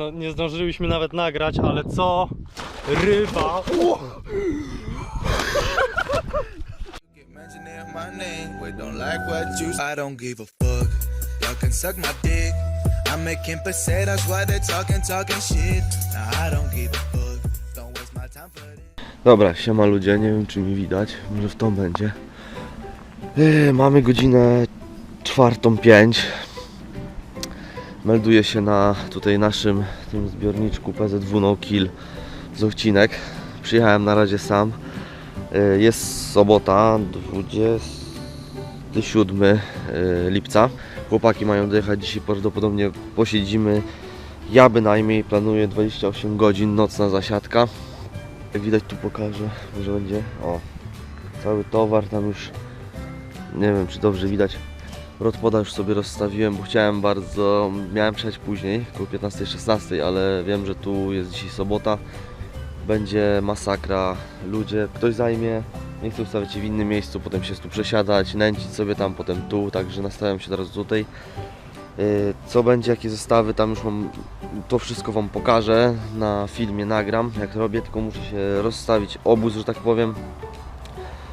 no, nie zdążyliśmy nawet nagrać, ale co? Ryba! Dobra, siema ludzie, nie wiem czy mi widać, może w tą będzie. Yy, mamy godzinę czwartą pięć. Melduję się na tutaj naszym tym zbiorniczku PZW No Kill z odcinek. Przyjechałem na razie sam. Yy, jest sobota, 27 yy, lipca. Chłopaki mają dojechać dzisiaj prawdopodobnie posiedzimy. Ja bynajmniej planuję 28 godzin, nocna zasiadka. Jak widać tu pokażę, może będzie. O, cały towar tam już. Nie wiem czy dobrze widać. Rodpoda już sobie rozstawiłem, bo chciałem bardzo. Miałem przejść później, około 15-16, ale wiem, że tu jest dzisiaj sobota. Będzie masakra. Ludzie, ktoś zajmie. Nie chcę ustawiać się w innym miejscu, potem się tu przesiadać, nęcić sobie tam, potem tu, także nastawiam się teraz tutaj. Yy, Co będzie, jakie zestawy, tam już mam to wszystko Wam pokażę, na filmie nagram jak robię, tylko muszę się rozstawić obóz, że tak powiem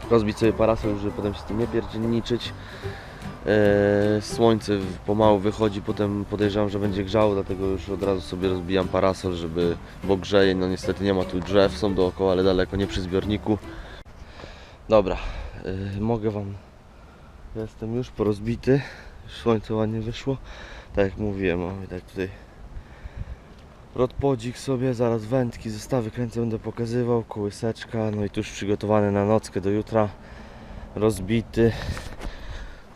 rozbić sobie parasol, żeby potem się z tym nie pierdzielniczyć Yy, Słońce w- pomału wychodzi, potem podejrzewam, że będzie grzało, dlatego już od razu sobie rozbijam parasol, żeby, bo grzeje, no niestety nie ma tu drzew, są dookoła, ale daleko, nie przy zbiorniku Dobra, yy, mogę Wam, jestem już porozbity, słońce ładnie wyszło, tak jak mówiłem, o, widać tutaj Rodpodzik sobie, zaraz wędki, zestawy kręcę, będę pokazywał, kołyseczka, no i tu już przygotowany na nockę do jutra, rozbity.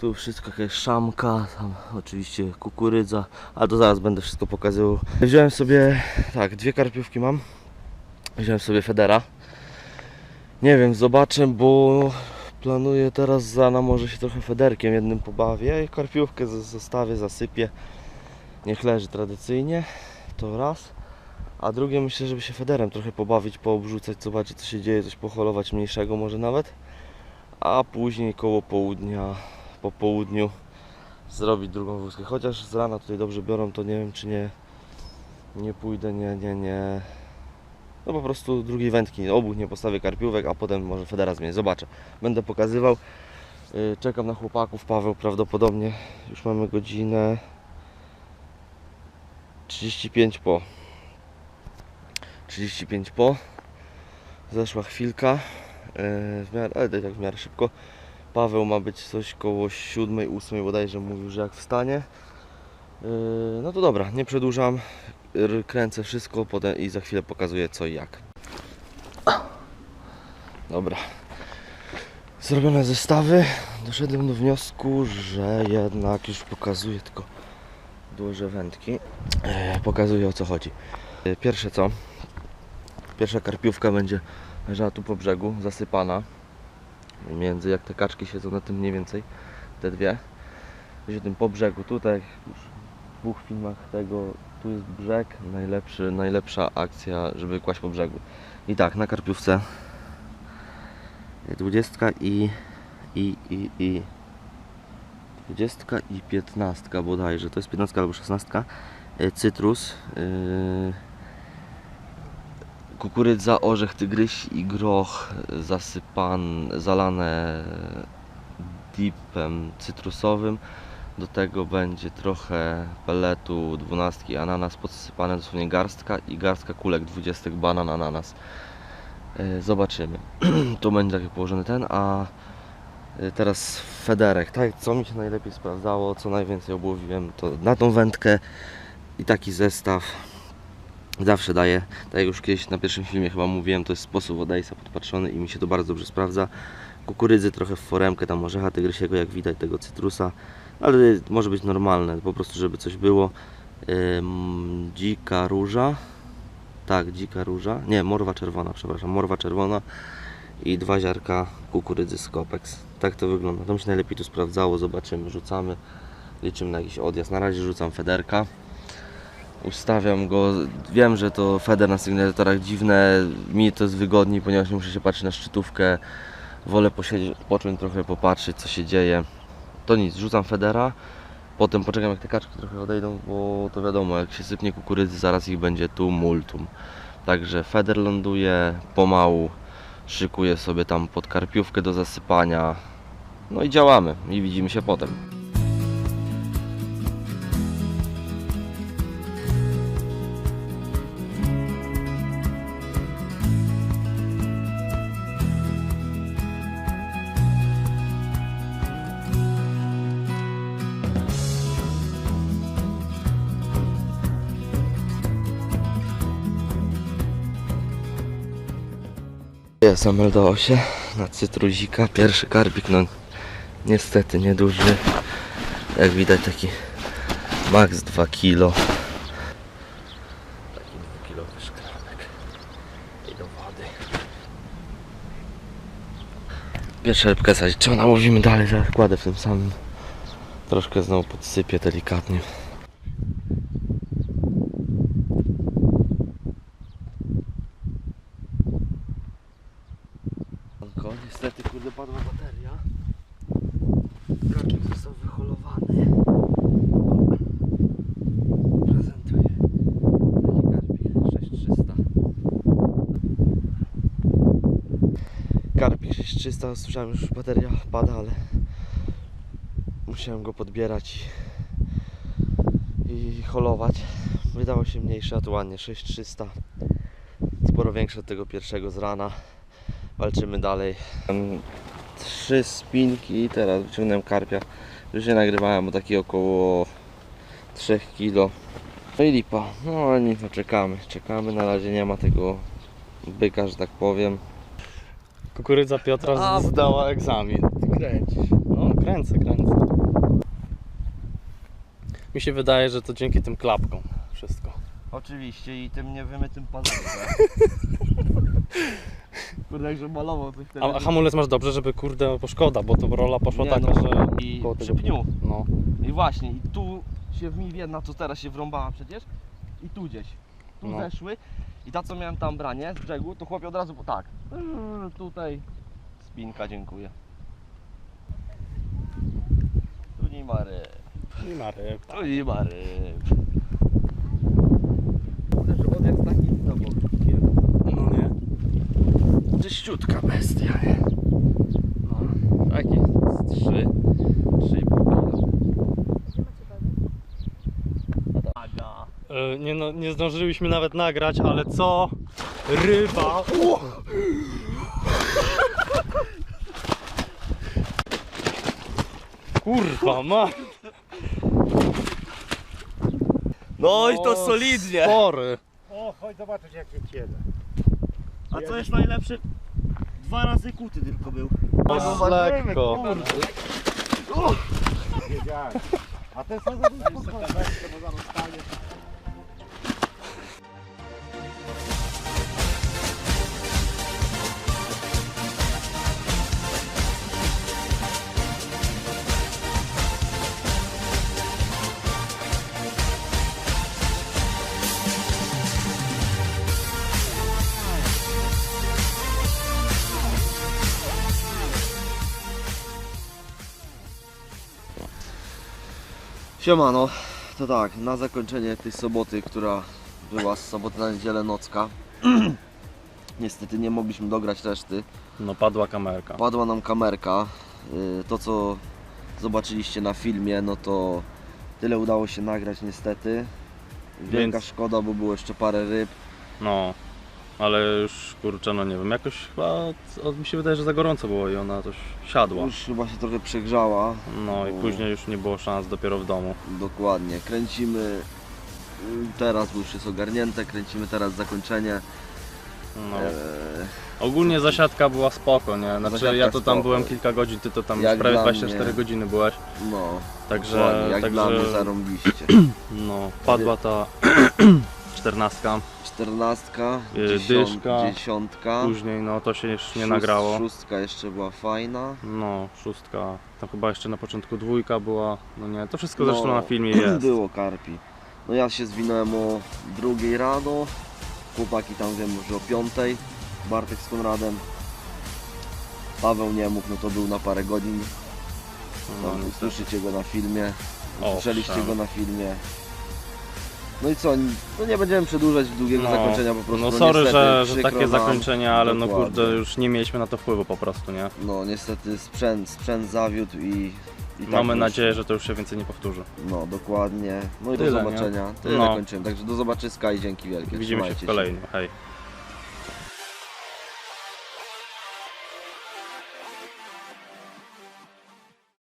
Tu wszystko jakaś szamka, tam oczywiście kukurydza, ale to zaraz będę wszystko pokazywał. Wziąłem sobie, tak, dwie karpiówki mam. Wziąłem sobie Federa. Nie wiem, zobaczę, bo planuję teraz za na może się trochę Federkiem jednym pobawię i karpiówkę zostawię, zasypię. Niech leży tradycyjnie to raz. A drugie myślę, żeby się federem trochę pobawić, poobrzucać, zobaczyć co się dzieje, coś poholować mniejszego może nawet. A później koło południa, po południu zrobić drugą wózkę. Chociaż z rana tutaj dobrze biorą, to nie wiem czy nie, nie pójdę, nie, nie, nie. No po prostu drugiej wędki, obu nie postawię karpiówek, a potem może federa zmienię. Zobaczę. Będę pokazywał. Yy, Czekam na chłopaków, Paweł prawdopodobnie. Już mamy godzinę 35 po. 35 po. Zeszła chwilka. Yy, w miarę, ale tak w miarę szybko. Paweł ma być coś koło 7, 8 bodajże mówił, że jak wstanie. Yy, no to dobra, nie przedłużam. Kręcę wszystko potem i za chwilę pokazuję co i jak. Dobra. Zrobione zestawy. Doszedłem do wniosku, że jednak już pokazuję tylko duże wędki. E, pokazuję o co chodzi. E, Pierwsze co? Pierwsza karpiówka będzie leżała tu po brzegu, zasypana. Między jak te kaczki siedzą na tym mniej więcej. Te dwie. Będzie tym po brzegu. Tutaj w dwóch filmach tego tu jest brzeg. Najlepszy, najlepsza akcja, żeby kłaść po brzegu. I tak, na karpiówce 20 i i i i 20 i 15 bodajże, to jest 15 albo 16. E, Cytrus, yy, kukurydza, orzech tygrysi i groch zasypan, zalane dipem cytrusowym. Do tego będzie trochę peletu 12 ananas podsypane dosłownie garstka i garstka kulek 20 banan ananas. E, Zobaczymy. tu będzie taki położony ten, a Y, Teraz Federek, tak, co mi się najlepiej sprawdzało, co najwięcej obłowiłem, to na tą wędkę i taki zestaw zawsze daję, tak jak już kiedyś na pierwszym filmie chyba mówiłem, to jest sposób Odejsa podpatrzony i mi się to bardzo dobrze sprawdza. Kukurydzy trochę w foremkę, tam orzecha tygrysiego, jak widać, tego cytrusa, ale może być normalne, po prostu żeby coś było. Ym, dzika róża, tak, dzika róża, nie, morwa czerwona, przepraszam, morwa czerwona i dwa ziarka kukurydzy z Copex. Tak to wygląda. To mi się najlepiej tu sprawdzało. Zobaczymy, rzucamy, liczymy na jakiś odjazd. Na razie rzucam federka. Ustawiam go. Wiem, że to feder na sygnalizatorach dziwne. Mi to jest wygodniej, ponieważ nie muszę się patrzeć na szczytówkę. Wolę posiedzieć, odpocząć trochę, popatrzeć co się dzieje. To nic, rzucam federa. Potem poczekam jak te kaczki trochę odejdą, bo to wiadomo, jak się sypnie kukurydzy, zaraz ich będzie tu multum. Także feder ląduje pomału, szykuje sobie tam pod karpiówkę do zasypania. No i działamy i widzimy się potem. Jest, zameldowało się na cytruzika. Pierwszy karbik, no niestety nieduży. Jak widać taki max 2 kilo. Taki 2 kilowy szkranek. I do wody. Pierwsza rybka zaliczona, łowimy dalej, zaraz kładę w tym samym. Troszkę znowu podsypię delikatnie. 300, słyszałem już bateria pada, ale musiałem go podbierać i holować. Wydało się mniejsze, a 6300. Sporo większe od tego pierwszego z rana. Walczymy dalej. Trzy spinki i teraz wyciągnąłem karpia. Już się nagrywałem o takie około 3 kg. No i lipa. No ale no, czekamy. Czekamy. Na razie nie ma tego byka, że tak powiem. Kukurydza Piotra A, zdała egzamin. Ty kręcisz. No, kręcę, kręcę. Mi się wydaje, że to dzięki tym klapkom wszystko. Oczywiście i tym niewymytym pazurem. Kurde, jakże malował coś A, a hamulec masz dobrze, żeby kurde, bo szkoda, bo to rola poszła Nie, taka, no, że... i koło przy pniu. No. I właśnie, i tu się w mi jedna, co teraz się wrąbała przecież. I tu gdzieś. Tu No. zeszły. I ta co miałem tam branie z brzegu, to chłopie od razu po tak. Yy, Tutaj spinka, dziękuję. Tu nie ma ryb. I ma ryb. Tu nie ma ryb. Kurde, że odjazd taki za bokiem. No nie. Czyściutka bestia, nie? No, takie z trzy, trzy i pół kilo. Aga. E, Nie, no, nie zdążyliśmy nawet nagrać, ale co? Ryba! Kurwa, ma! No i to solidnie. Spory! O, chodź zobaczyć jakie ciele. A co jest najlepsze? Dwa razy kuty tylko był. O, lekko. Wiedziałem. A ten są za spokojne, bo zaraz stanie. Siemano, to tak, na zakończenie tej soboty, która była z soboty na niedzielę nocka. Niestety nie mogliśmy dograć reszty. No padła kamerka. Padła nam kamerka. Y, To co zobaczyliście na filmie, no to tyle udało się nagrać niestety. Wielka Więc- szkoda, bo było jeszcze parę ryb. No, ale już kurczę, no nie wiem, jakoś chyba od, mi się wydaje, że za gorąco było i ona coś siadła. Już chyba się trochę przegrzała. No i później już nie było szans dopiero w domu. Dokładnie. Kręcimy. y, Teraz bo już jest ogarnięte, kręcimy teraz zakończenie. No. Eee, Ogólnie zasiadka była spoko, nie? Znaczy Zasiadka ja to tam spoko. byłem kilka godzin, ty to tam Jak prawie dla 24 mnie. godziny byłeś. no, Także, dokładnie, jak także dla mnie zarąbiście. no, padła ta czternastka, Czternastka, Y, dziesiąt, dziesiątka. później no to się już nie szóst- nagrało. Szóstka jeszcze była fajna. No, szóstka, tam chyba jeszcze na początku dwójka była, no nie, to wszystko No, zresztą na filmie jest. Było karpi. No ja się zwinąłem o drugiej rano. Chłopaki tam wiem, że o piątej. Bartek z Konradem. Paweł nie mógł, no to był na parę godzin. No, Tam niestety. usłyszycie go na filmie. Owszem. go na filmie. No i co, no nie będziemy przedłużać długiego zakończenia po prostu. No sorry, niestety, że, że takie nam. zakończenia, ale no Dokładnie. kurde, już nie mieliśmy na to wpływu po prostu, nie? No niestety sprzęt, sprzęt zawiódł i, i tak Mamy nadzieję, że to już się więcej nie powtórzy. No dokładnie. No i Tyle, do nie? zobaczenia. Tyle No. zakończyłem. Także do zobaczyska i dzięki wielkie. Widzimy się Trzymajcie w kolejnym. Hej.